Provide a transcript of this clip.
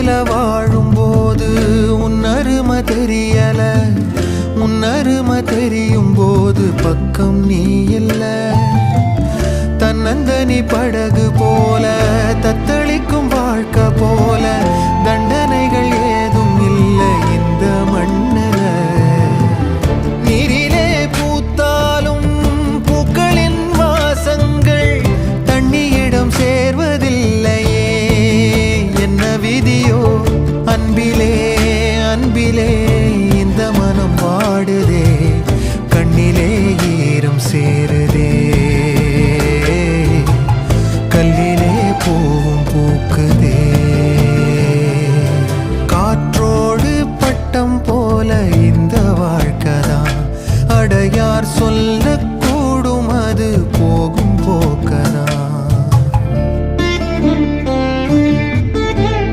உலகத்துல வாழும்போது உன் அருமை தெரியல. உன்னருமை தெரியும் போது பக்கம் நீ இல்ல. தன்னந்தனி படகு போல தத்த கண்ணிலே இந்த மனம் வாடுதே கண்ணிலே ஈரம் சேருதே. கல்லிலே பூவும் பூக்குதே. காற்றோடு பட்டம் போல இந்த வாழ்க்கதான் அடையார் சொல்ல